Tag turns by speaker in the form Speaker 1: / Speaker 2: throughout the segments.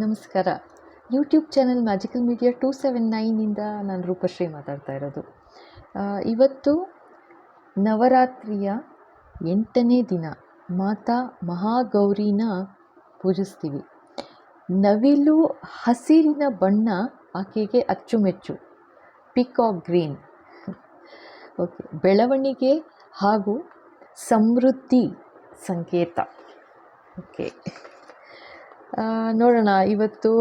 Speaker 1: ನಮಸ್ಕಾರ. YouTube channel magical media two seven ನೈನಿಂದ ನಾನು ರೂಪಶ್ರೀ ಮಾತಾಡ್ತಾ ಇರೋದು. ಇವತ್ತು ನವರಾತ್ರಿಯ ಎಂಟನೇ ದಿನ ಮಾತಾ ಮಹಾಗೌರಿನ ಪೂಜಿಸ್ತೀವಿ. ನವಿಲು ಹಸಿರಿನ ಬಣ್ಣ ಆಕೆಗೆ ಅಚ್ಚುಮೆಚ್ಚು. ಪಿಕಾಕ್ ಗ್ರೀನ್ ಓಕೆ ಬೆಳವಣಿಗೆ ಹಾಗೂ ಸಮೃದ್ಧಿ ಸಂಕೇತ. ಓಕೆ ನೋಡೋಣ, ಇವತ್ತು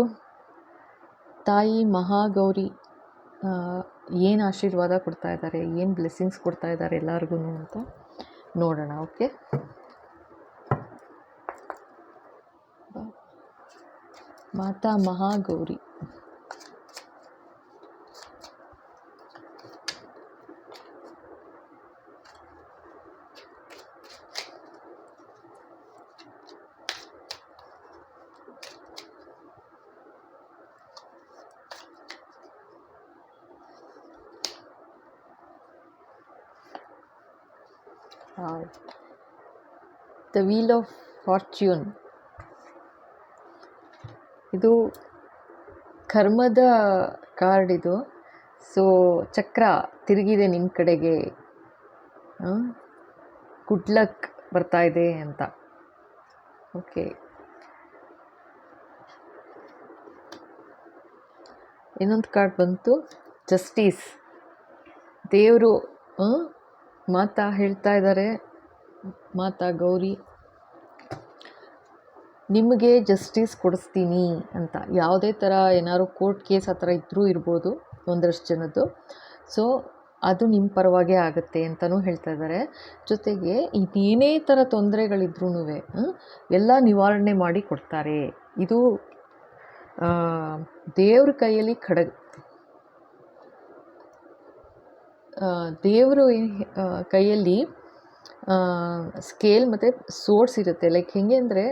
Speaker 1: ತಾಯಿ ಮಹಾಗೌರಿ ಏನು ಆಶೀರ್ವಾದ ಕೊಡ್ತಾ ಇದ್ದಾರೆ ಏನು ಬ್ಲೆಸ್ಸಿಂಗ್ಸ್ ಕೊಡ್ತಾ ಇದ್ದಾರೆ ಎಲ್ಲರಿಗೂ ಅಂತ ನೋಡೋಣ, okay? Mata Mahagauri. The wheel of fortune ಇದು ಕರ್ಮದ ಕಾರ್ಡ್ ಇದು. ಸೊ ಚಕ್ರ ತಿರುಗಿದೆ ನಿಮ್ಮ ಕಡೆಗೆ. ಗುಡ್ ಲಕ್ ಬರ್ತಾ ಇದೆ ಅಂತ. ಓಕೆ ಇನ್ನೊಂದು ಕಾರ್ಡ್ ಬಂತು. ಜಸ್ಟಿಸ್ ದೇವರು ಮಾತಾ ಹೇಳ್ತಾ ಇದ್ದಾರೆ. ಮಾತಾ ಗೌರಿ, ನಿಮಗೆ ಜಸ್ಟಿಸ್ ಕೊಡಿಸ್ತೀನಿ ಅಂತ. ಯಾವುದೇ ಥರ ಏನಾದ್ರು ಕೋರ್ಟ್ ಕೇಸ್ ಆ ಥರ ಇದ್ದರೂ ಇರ್ಬೋದು ಒಂದಷ್ಟು ಜನದ್ದು. ಸೊ ಅದು ನಿಮ್ಮ ಪರವಾಗೇ ಆಗುತ್ತೆ ಅಂತಲೂ ಹೇಳ್ತಾ ಇದ್ದಾರೆ. ಜೊತೆಗೆ ಇನ್ನೇನೇ ಥರ ತೊಂದರೆಗಳಿದ್ರೂ ಎಲ್ಲ ನಿವಾರಣೆ ಮಾಡಿ ಕೊಡ್ತಾರೆ. ಇದು ದೇವ್ರ ಕೈಯಲ್ಲಿ ಖಡಗ್ ದೇವರು ಕೈಯಲ್ಲಿ ಸ್ಕೇಲ್ ಮತ್ತು ಸೋರ್ಸ್ ಇರುತ್ತೆ. ಲೈಕ್ ಹೆಂಗೆ ಅಂದರೆ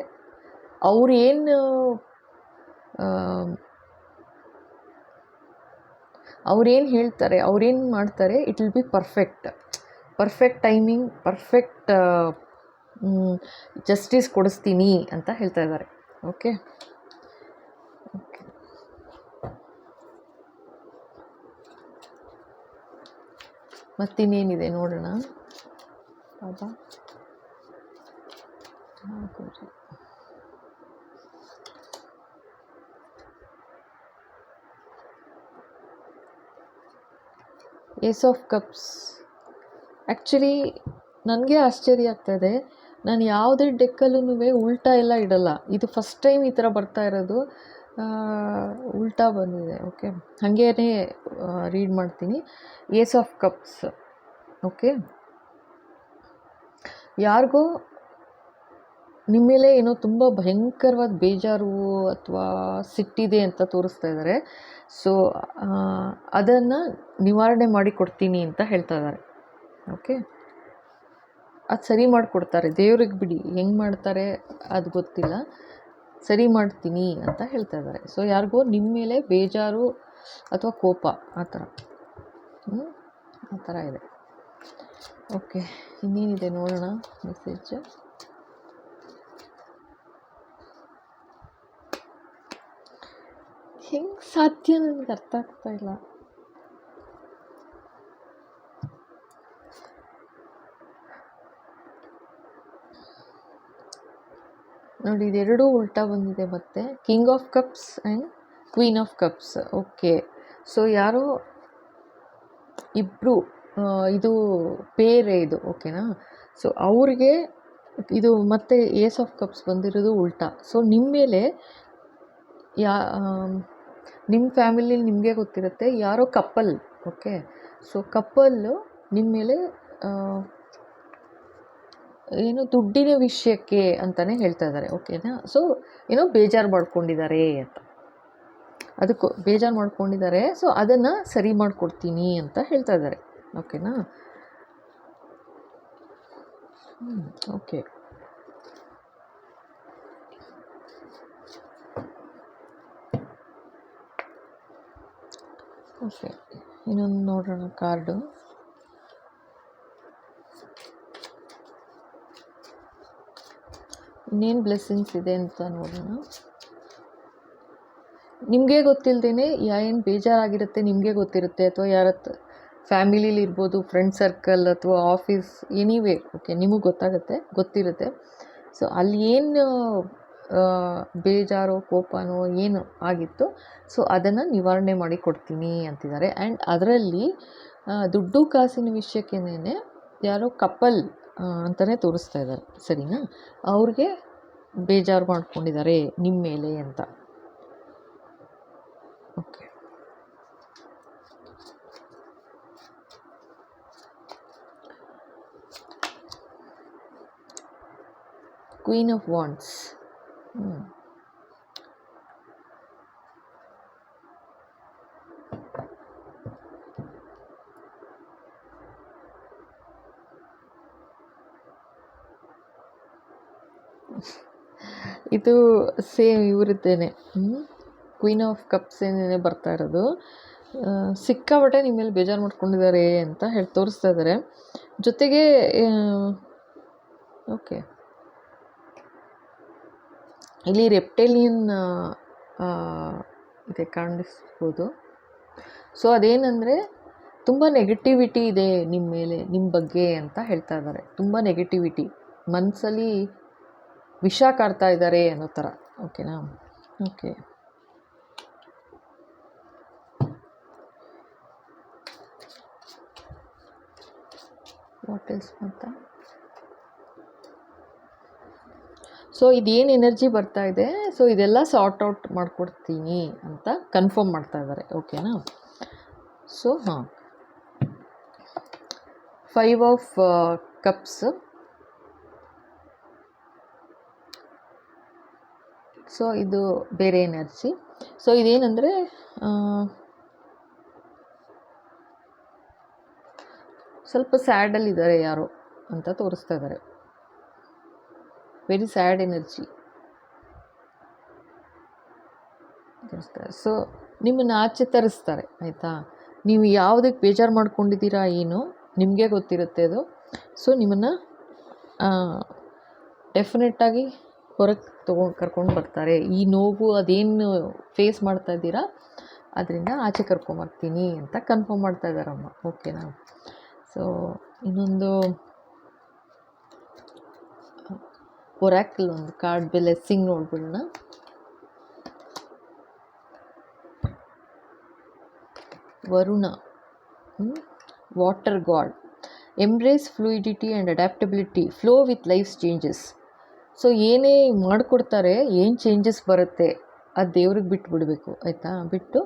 Speaker 1: ಅವ್ರೇನು ಅವ್ರೇನು ಹೇಳ್ತಾರೆ ಅವ್ರೇನು ಮಾಡ್ತಾರೆ it will be perfect perfect timing perfect justice ಕೊಡಿಸ್ತೀನಿ ಅಂತ ಹೇಳ್ತಾ ಇದ್ದಾರೆ. ಓಕೆ ಮತ್ತಿನ್ನೇನಿದೆ ನೋಡೋಣ. Gauri ace of cups. Actually ನನಗೆ ಆಶ್ಚರ್ಯ ಆಗ್ತಾಯಿದೆ ನಾನು ಯಾವುದೇ ಡೆಕ್ಕಲ್ಲೂ ಉಲ್ಟಾ ಎಲ್ಲ ಇಡಲ್ಲ. ಇದು ಫಸ್ಟ್ ಟೈಮ್ ಈ ಥರ ಬರ್ತಾ ಇರೋದು. ಉಲ್ಟಾ ಬಂದಿದೆ. ಓಕೆ ಹಾಗೇ ರೀಡ್ ಮಾಡ್ತೀನಿ. ಏಸ್ ಆಫ್ ಕಪ್ಸ್ ಓಕೆ ಯಾರಿಗೋ ನಿಮ್ಮ ಮೇಲೆ ಏನೋ ತುಂಬ ಭಯಂಕರವಾದ ಬೇಜಾರು ಅಥವಾ ಸಿಟ್ಟಿದೆ ಅಂತ ತೋರಿಸ್ತಾ ಇದ್ದಾರೆ ಸೊ ಅದನ್ನು ನಿವಾರಣೆ ಮಾಡಿ ಕೊಡ್ತೀನಿ ಅಂತ ಹೇಳ್ತಾ ಇದ್ದಾರೆ ಓಕೆ ಅದು ಸರಿ ಮಾಡಿಕೊಡ್ತಾರೆ. ದೇವ್ರಿಗೆ ಬಿಡಿ. ಹೆಂಗೆ ಮಾಡ್ತಾರೆ ಅದು ಗೊತ್ತಿಲ್ಲ. ಸರಿ ಮಾಡ್ತೀನಿ ಅಂತ ಹೇಳ್ತಾ ಇದ್ದಾರೆ. ಸೊ ಯಾರಿಗೋ ನಿಮ್ಮ ಮೇಲೆ ಬೇಜಾರು ಅಥವಾ ಕೋಪ, ಆ ಥರ. ಆ ಥರ ಇದೆ. ಓಕೆ ಇನ್ನೇನಿದೆ ನೋಡೋಣ ಮೆಸೇಜ್ ಹೆಂಗೆ ಸಾಧ್ಯ ನನಗೆ ಅರ್ಥ ಆಗ್ತಾ ಇಲ್ಲ. ನೋಡಿ ಇದೆರಡೂ ಉಲ್ಟಾ ಬಂದಿದೆ ಮತ್ತೆ. King of cups and queen of cups okay so ಯಾರೋ ಇಬ್ಬರು ಇದು ಪೇರೆ ಇದು ಓಕೆನಾ ಸೊ ಅವ್ರಿಗೆ ಇದು ಮತ್ತೆ ಏಸ್ ಆಫ್ ಕಪ್ಸ್ ಬಂದಿರೋದು ಉಲ್ಟಾ. ಸೊ ನಿಮ್ಮ ಮೇಲೆ ಯಾ ನಿಮ್ಮ ಫ್ಯಾಮಿಲಿಲಿ ನಿಮಗೆ ಗೊತ್ತಿರುತ್ತೆ, ಯಾರೋ ಕಪ್ಪಲ್ ಓಕೆ ಸೊ ಕಪ್ಪಲ್ಲು ನಿಮ್ಮ ಮೇಲೆ ಏನು ದುಡ್ಡಿನ ವಿಷಯಕ್ಕೆ ಅಂತಲೇ ಹೇಳ್ತಾ ಇದ್ದಾರೆ ಓಕೆನಾ ಸೊ ಏನೋ ಬೇಜಾರು ಮಾಡ್ಕೊಂಡಿದ್ದಾರೆ ಅಂತ. ಅದಕ್ಕೂ ಬೇಜಾರು ಮಾಡ್ಕೊಂಡಿದ್ದಾರೆ ಸೊ ಅದನ್ನು ಸರಿ ಮಾಡಿಕೊಡ್ತೀನಿ ಅಂತ ಹೇಳ್ತಾ ಇದ್ದಾರೆ ಓಕೆನಾ ಓಕೆ ಓಕೆ ಇನ್ನೊಂದು ನೋಡೋಣ ಕಾರ್ಡು ಇನ್ನೇನು ಬ್ಲೆಸ್ಸಿಂಗ್ಸ್ ಇದೆ ಅಂತ ನೋಡೋಣ. ನಿಮಗೆ ಗೊತ್ತಿಲ್ಲದೇ ಏನು ಬೇಜಾರಾಗಿರುತ್ತೆ ನಿಮಗೆ ಗೊತ್ತಿರುತ್ತೆ ಅಥವಾ ಯಾರ ಫ್ಯಾಮಿಲೀಲಿ ಇರ್ಬೋದು ಫ್ರೆಂಡ್ ಸರ್ಕಲ್ ಅಥವಾ ಆಫೀಸ್ ಎನಿವೇ ಓಕೆ ನಿಮಗೆ ಗೊತ್ತಾಗುತ್ತೆ, ಗೊತ್ತಿರುತ್ತೆ. ಸೊ ಅಲ್ಲಿ ಏನು ಬೇಜಾರೋ, ಕೋಪನೋ ಏನು ಆಗಿತ್ತು, ಸೊ ಅದನ್ನು ನಿವಾರಣೆ ಮಾಡಿ ಕೊಡ್ತೀನಿ ಅಂತಿದ್ದಾರೆ. ಆ್ಯಂಡ್ ಅದರಲ್ಲಿ ದುಡ್ಡು ಕಾಸಿನ ವಿಷಯಕ್ಕೇನೆ ಯಾರೋ ಕಪಲ್ ಅಂತಲೇ ತೋರಿಸ್ತಾ ಇದ್ದಾರೆ. ಸರಿನಾ? ಅವ್ರಿಗೆ ಬೇಜಾರು ಮಾಡ್ಕೊಂಡಿದ್ದಾರೆ ನಿಮ್ಮ ಮೇಲೆ ಅಂತ. ಓಕೆ. Queen of wands. ಹ್ಞೂ ಇದು ಸೇಮ್ ಇವ್ರದ್ದೇನೆ ಕ್ವೀನ್ ಆಫ್ ಕಪ್ಸ್ ಏನೇನೆ ಬರ್ತಾ ಇರೋದು. ಸಿಕ್ಕಾಪಟ್ಟೆ ನಿಮ್ಮ ಮೇಲೆ ಬೇಜಾರು ಮಾಡ್ಕೊಂಡಿದ್ದಾರೆ ಅಂತ ಹೇಳಿ, ತೋರಿಸ್ತಾ ಇದ್ದಾರೆ ಜೊತೆಗೆ ಓಕೆ. ಇಲ್ಲಿ ರೆಪ್ಟೇಲಿಯನ್ ಇದೆ ಕಾಣಿಸ್ಬೋದು. ಸೊ ಅದೇನಂದರೆ, ತುಂಬ ನೆಗೆಟಿವಿಟಿ ಇದೆ ನಿಮ್ಮ ಮೇಲೆ ನಿಮ್ಮ ಬಗ್ಗೆ ಅಂತ ಹೇಳ್ತಾ ಇದ್ದಾರೆ ತುಂಬ ನೆಗೆಟಿವಿಟಿ ಮನಸ್ಸಲ್ಲಿ ವಿಷ ಕಾಡ್ತಾ ಇದ್ದಾರೆ ಅನ್ನೋ ಥರ. ಓಕೆನಾ ಓಕೆ ವಾಟ್ ಮತ್ತು? ಸೊ ಇದೇನು ಎನರ್ಜಿ ಬರ್ತಾ ಇದೆ? ಸೊ ಇದೆಲ್ಲ ಸಾರ್ಟ್ ಔಟ್ ಮಾಡಿಕೊಡ್ತೀನಿ ಅಂತ ಕನ್ಫರ್ಮ್ ಮಾಡ್ತಾ ಇದ್ದಾರೆ. ಓಕೆನಾ ಸೊ ಹಾಂ. ಫೈವ್ ಆಫ್ ಕಪ್ಸ್ ಸೊ ಇದು ಬೇರೆ ಎನರ್ಜಿ. ಸೊ ಇದೇನೆಂದರೆ ಸ್ವಲ್ಪ ಸ್ಯಾಡಲ್ಲಿದ್ದಾರೆ ಯಾರು ಅಂತ ತೋರಿಸ್ತಾ ಇದ್ದಾರೆ ವೆರಿ ಸ್ಯಾಡ್ ಎನರ್ಜಿ ತೋರಿಸ್ತಾರೆ ಸೊ ನಿಮ್ಮನ್ನು ಆಚೆ ತರಿಸ್ತಾರೆ ಆಯಿತಾ? ನೀವು ಯಾವುದಕ್ಕೆ ಬೇಜಾರು ಮಾಡ್ಕೊಂಡಿದ್ದೀರಾ ಏನು, ನಿಮಗೆ ಗೊತ್ತಿರುತ್ತೆ ಅದು. ಸೊ ನಿಮ್ಮನ್ನು ಡೆಫಿನೆಟ್ಟಾಗಿ ಹೊರಗೆ ತಗೋ, ಕರ್ಕೊಂಡು ಬರ್ತಾರೆ. ಈ ನೋವು ಅದೇನು ಫೇಸ್ ಮಾಡ್ತಾ ಇದ್ದೀರಾ? ಅದರಿಂದ ಆಚೆ ಕರ್ಕೊಂಬರ್ತೀನಿ ಅಂತ ಕನ್ಫರ್ಮ್ ಮಾಡ್ತಾ ಇದ್ದಾರಮ್ಮ ಓಕೆನಾ ಸೊ ಇನ್ನೊಂದು ಒರಾಕಲ್ ಒಂದು ಕಾರ್ಡ್ ಸಿಂಗ್ ನೋಡ್ಬಿಡೋಣ. Varuna water god embrace fluidity and adaptability flow with life changes so ಏನೇ ಮಾಡಿಕೊಡ್ತಾರೆ, ಏನು ಚೇಂಜಸ್ ಬರುತ್ತೆ, ಅದು ದೇವ್ರಿಗೆ ಬಿಟ್ಟು ಬಿಡಬೇಕು ಆಯಿತಾ? ಬಿಟ್ಟು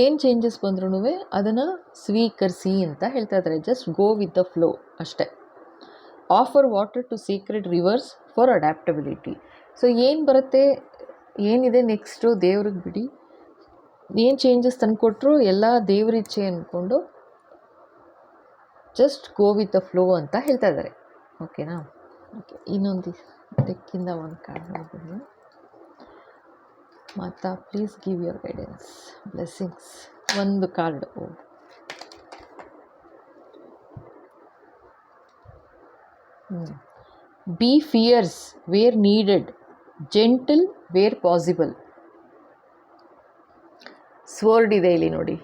Speaker 1: ಏನು ಚೇಂಜಸ್ ಬಂದ್ರೂ ಅದನ್ನು ಸ್ವೀಕರಿಸಿ ಅಂತ ಹೇಳ್ತಾ ಇದ್ದಾರೆ. Just go with the flow ಅಷ್ಟೇ. Offer water to secret rivers for adaptability so ಏನು ಬರುತ್ತೆ, ಏನಿದೆ ನೆಕ್ಸ್ಟು ದೇವ್ರಿಗೆ ಬಿಡಿ. ಏನು ಚೇಂಜಸ್ ತಂದುಕೊಟ್ರು ಎಲ್ಲ ದೇವ್ರ ಇಚ್ಛೆ ಅಂದ್ಕೊಂಡು just go with the flow ಅಂತ ಹೇಳ್ತಾ ಇದ್ದಾರೆ. ಓಕೆನಾ ಓಕೆ ಇನ್ನೊಂದು ಡೆಕ್ಕಿಂದ ಒಂದು ಕಾರ್ಡ್ ನೋಡ್ಬೋದು ಮಾತಾ please give your guidance blessings ಒಂದು card. Be fierce where needed gentle where possible sword ಇದೆ ಇಲ್ಲಿ ನೋಡಿ.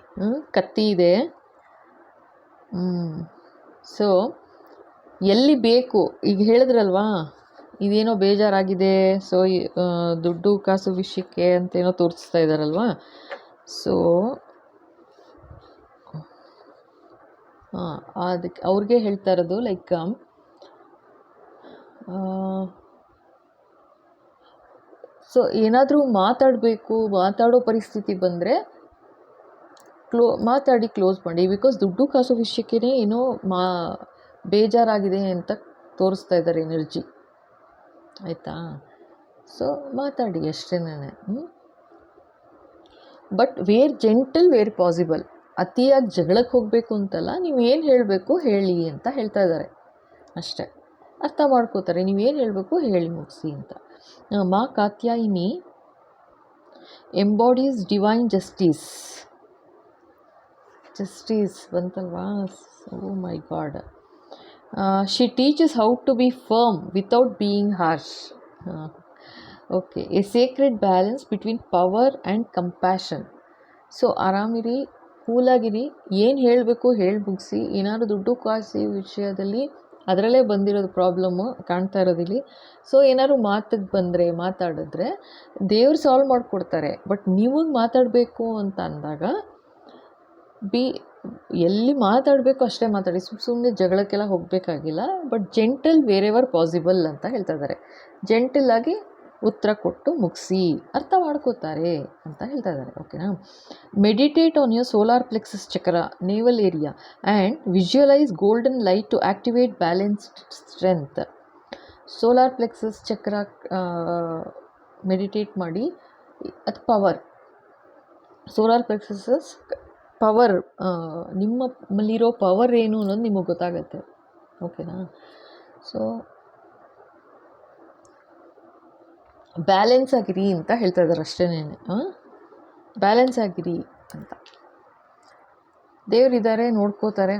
Speaker 1: ಕತ್ತಿ ಇದೆ. ಸೊ ಎಲ್ಲಿ ಬೇಕು? ಈಗ ಹೇಳಿದ್ರಲ್ವಾ? ಇದೇನೋ ಬೇಜಾರಾಗಿದೆ ಸೊ ದುಡ್ಡು ಕಾಸು ವಿಷಯಕ್ಕೆ ಅಂತೇನೋ ತೋರಿಸ್ತಾ ಇದ್ದಾರಲ್ವಾ ಸೊ ಹಾಂ, ಅದಕ್ಕೆ ಅವ್ರಿಗೆ ಹೇಳ್ತಾ ಇರೋದು ಲೈಕ್ ಸೊ ಏನಾದರೂ ಮಾತಾಡಬೇಕು, ಮಾತಾಡೋ ಪರಿಸ್ಥಿತಿ ಬಂದರೆ, ಕ್ಲೋ, ಮಾತಾಡಿ ಕ್ಲೋಸ್ ಮಾಡಿ ಬಿಕಾಸ್ ದುಡ್ಡು ಕಾಸು ವಿಷಯಕ್ಕೇ ಏನೋ ಮಾ, ಬೇಜಾರಾಗಿದೆ ಅಂತ ತೋರಿಸ್ತಾ ಇದ್ದಾರೆ ಎನರ್ಜಿ. ಆಯಿತಾ? ಸೊ ಮಾತಾಡಿ ಅಷ್ಟೇನೆ but where gentle where possible ಅತಿಯಾಗಿ ಜಗಳಕ್ಕೆ ಹೋಗಬೇಕು ಅಂತಲ್ಲ, ನೀವು ಏನು ಹೇಳಬೇಕು ಹೇಳಿ ಅಂತ ಹೇಳ್ತಾ ಇದ್ದಾರೆ ಅಷ್ಟೇ. ಅರ್ಥ ಮಾಡ್ಕೋತಾರೆ ನೀವೇನು ಹೇಳಬೇಕು ಹೇಳಿ ಮುಗಿಸಿ ಅಂತ. Maa Katyayani embodies divine justice justice ಬಂತಲ್ವಾ? O my god she teaches how to be firm without being harsh okay a sacred balance between power and compassion so ಆರಾಮಿರಿ ಕೂಲಾಗಿರಿ ಏನು ಹೇಳಬೇಕು ಹೇಳಿ ಮುಗಿಸಿ ಏನಾದ್ರು ದುಡ್ಡು ಕಾಸಿ ವಿಷಯದಲ್ಲಿ ಅದರಲ್ಲೇ ಬಂದಿರೋದು ಪ್ರಾಬ್ಲಮ್ಮು ಕಾಣ್ತಾ ಇರೋದಿಲ್ಲಿ. ಸೊ ಏನಾದ್ರು ಮಾತಿಗೆ ಬಂದರೆ, ಮಾತಾಡಿದ್ರೆ ದೇವ್ರು ಸಾಲ್ವ್ ಮಾಡಿಕೊಡ್ತಾರೆ. ಬಟ್ ನಿಮಗೆ ಮಾತಾಡಬೇಕು ಅಂತ ಅಂದಾಗ, ಬಿ ಎಲ್ಲಿ ಮಾತಾಡಬೇಕು ಅಷ್ಟೇ ಮಾತಾಡಿ ಸುಮ್ಮ ಸುಮ್ಮನೆ ಜಗಳಕ್ಕೆಲ್ಲ ಹೋಗಬೇಕಾಗಿಲ್ಲ ಬಟ್ ಜೆಂಟಲ್ ಎವರ್ ಪಾಸಿಬಲ್ ಅಂತ ಹೇಳ್ತಾ ಇದ್ದಾರೆ. ಜೆಂಟಲ್ ಆಗಿ ಉತ್ತರ ಕೊಟ್ಟು ಮುಗಿಸಿ ಅರ್ಥ ಮಾಡ್ಕೋತಾರೆ ಅಂತ ಹೇಳ್ತಾ ಇದ್ದಾರೆ ಓಕೆನಾ meditate on your solar plexus chakra navel area and visualize golden light to activate balanced strength solar plexus chakra meditate ಮಾಡಿ, ಅದು ಪವರ್ ಸೋಲಾರ್ ಪ್ಲೆಕ್ಸಸ್ ಪವರ್ ನಿಮ್ಮಲ್ಲಿರೋ ಪವರ್ ಏನು ಅನ್ನೋದು ನಿಮಗೆ ಗೊತ್ತಾಗತ್ತೆ. ಓಕೆನಾ ಸೊ ಬ್ಯಾಲೆನ್ಸ್ ಆಗಿರಿ ಅಂತ ಹೇಳ್ತಾ ಇದ್ದಾರೆ ಅಷ್ಟೇನೆ ಬ್ಯಾಲೆನ್ಸ್ ಆಗಿರಿ ಅಂತ. ದೇವರಿದ್ದಾರೆ ನೋಡ್ಕೋತಾರೆ.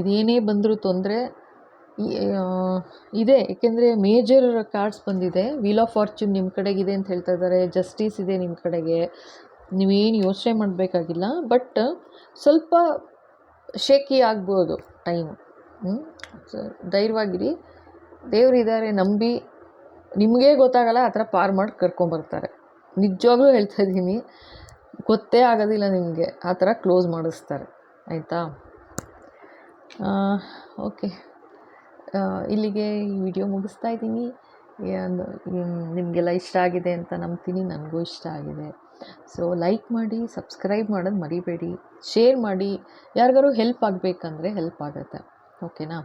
Speaker 1: ಇದೇನೇ ಬಂದರೂ ತೊಂದರೆ. ಇದೆ. ಏಕೆಂದರೆ ಮೇಜರ್ ಕಾರ್ಡ್ಸ್ ಬಂದಿದೆ. ವೀಲ್ ಆಫ್ ಫಾರ್ಚ್ಯೂನ್ ನಿಮ್ಮ ಕಡೆಗಿದೆ ಅಂತ ಹೇಳ್ತಾ ಇದ್ದಾರೆ ಜಸ್ಟಿಸ್ ಇದೆ ನಿಮ್ಮ ಕಡೆಗೆ. ನೀವೇನು ಯೋಚನೆ ಮಾಡಬೇಕಾಗಿಲ್ಲ ಬಟ್ ಸ್ವಲ್ಪ ಶೇಕಿ ಆಗ್ಬೋದು ಟೈಮ್ ಧೈರ್ಯವಾಗಿರಿ. ದೇವರಿದ್ದಾರೆ ನಂಬಿ ನಿಮಗೇ ಗೊತ್ತಾಗಲ್ಲ, ಆ ಥರ ಪಾರ್ ಮಾಡಿ ಕರ್ಕೊಂಬರ್ತಾರೆ ನಿಜವಾಗ್ಲೂ ಹೇಳ್ತಾ ಇದ್ದೀನಿ, ಗೊತ್ತೇ ಆಗೋದಿಲ್ಲ ನಿಮಗೆ, ಆ ಥರ ಕ್ಲೋಸ್ ಮಾಡಿಸ್ತಾರೆ. ಆಯಿತಾ? ಓಕೆ ಇಲ್ಲಿಗೆ ಈ ವಿಡಿಯೋ ಮುಗಿಸ್ತಾ ಇದ್ದೀನಿ. ನಿಮಗೆಲ್ಲ ಇಷ್ಟ ಆಗಿದೆ ಅಂತ ನಂಬ್ತೀನಿ, ನನಗೂ ಇಷ್ಟ ಆಗಿದೆ. ಸೊ ಲೈಕ್ ಮಾಡಿ ಸಬ್ಸ್ಕ್ರೈಬ್ ಮಾಡೋದು ಮರಿಬೇಡಿ. ಶೇರ್ ಮಾಡಿ. ಯಾರಿಗಾರು ಹೆಲ್ಪ್ ಆಗಬೇಕಂದ್ರೆ ಹೆಲ್ಪ್ ಆಗುತ್ತೆ. ಓಕೆನಾ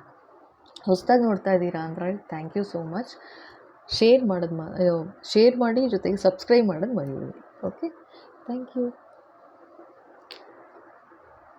Speaker 1: ಹೊಸ್ದಾಗಿ ನೋಡ್ತಾ ಇದ್ದೀರಾ ಅಂದರೆ thank you so much share ಮಾಡೋದು ಮ ಶೇರ್ ಮಾಡಿ ಜೊತೆಗೆ ಸಬ್ಸ್ಕ್ರೈಬ್ ಮಾಡೋದು ಮರಿಬೇಡಿ. Okay thank you